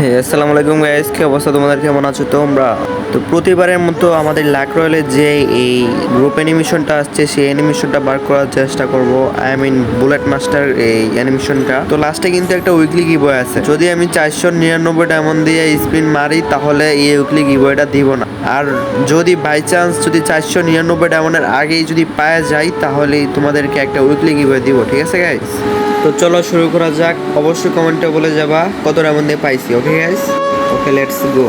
আসসালামু আলাইকুম গাইস কি অবস্থা তোমাদের? কেমন আছো তোমরা? তো প্রতিবারের মতো আমাদের লাক রয়েলের যে এই গ্রুপ অ্যানিমেশনটা আসছে, সেই অ্যানিমেশনটা বার করার চেষ্টা করব। আই মিন বুলেট মাস্টার এই অ্যানিমেশনটা তো লাস্টে কিন্তু একটা উইকলি গিবয় আছে। যদি আমি চারশো নিরানব্বই ডায়মন্ড দিয়ে স্পিন মারি, তাহলে এই উইকলি গিবয়টা দিব না। আর যদি বাই চান্স যদি চারশো নিরানব্বই ডায়মন্ডের আগেই যদি পাওয়া যায় তাহলে তোমাদেরকে একটা উইকলি গিবয় দিব, ঠিক আছে গাইস তো চলো শুরু করা যাক। অবশ্যই কমেন্টে বলে যাবা কত দিয়ে পাইছি okay guys okay let's go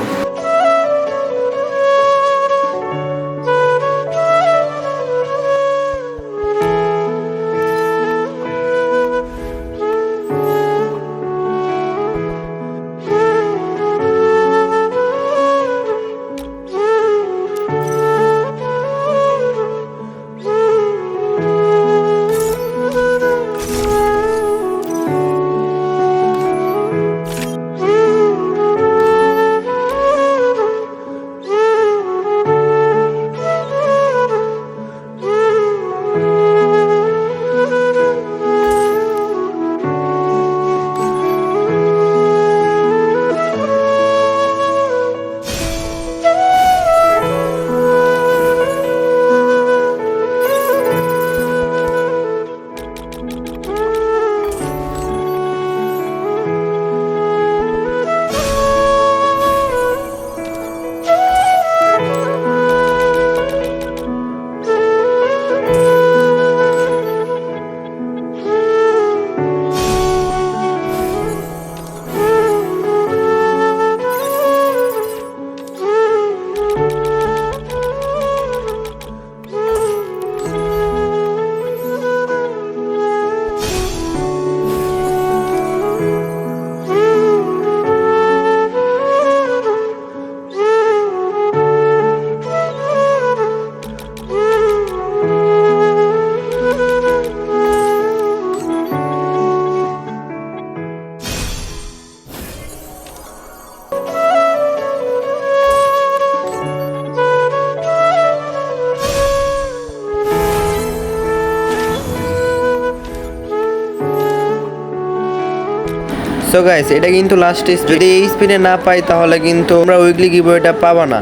so guys এটা কিন্তু লাস্ট যদি এই স্পিনে না পাই, তাহলে কিন্তু তোমরা উইকলি গিভওয়েটা পাবা না।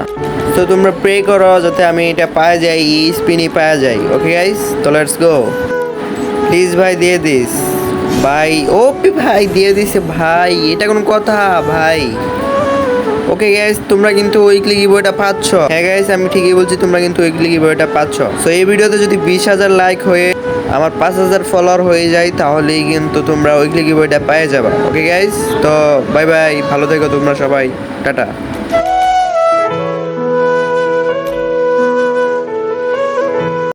তো তোমরা প্রে করো যাতে আমি এটা পাওয়া যাই এই স্পিনই পাওয়া যায়। ওকে গাইস তো লেটস গো প্লিজ ভাই, দিয়ে দিস। ভাই ও ভাই, দিয়ে দিছে ভাই। এটা কোনো কথা, ভাই। ওকে গ্যাস তোমরা কিন্তু উইকলি গিভওয়েটা পাচ্ছ। হ্যাঁ গ্যাস আমি ঠিকই বলছি, তোমরা কিন্তু উইকলি গিভওয়েটা পাচ্ছ। সো এই ভিডিওতে যদি বিশ হাজার লাইক হয়ে আমার পাঁচ হাজার ফলোয়ার হয়ে যায়, তাহলেই কিন্তু তোমরা উইকলি গিভওয়েটা পেয়ে যাবা। ওকে গ্যাস তো বাই বাই ভালো থেকো তোমরা সবাই। টাটা।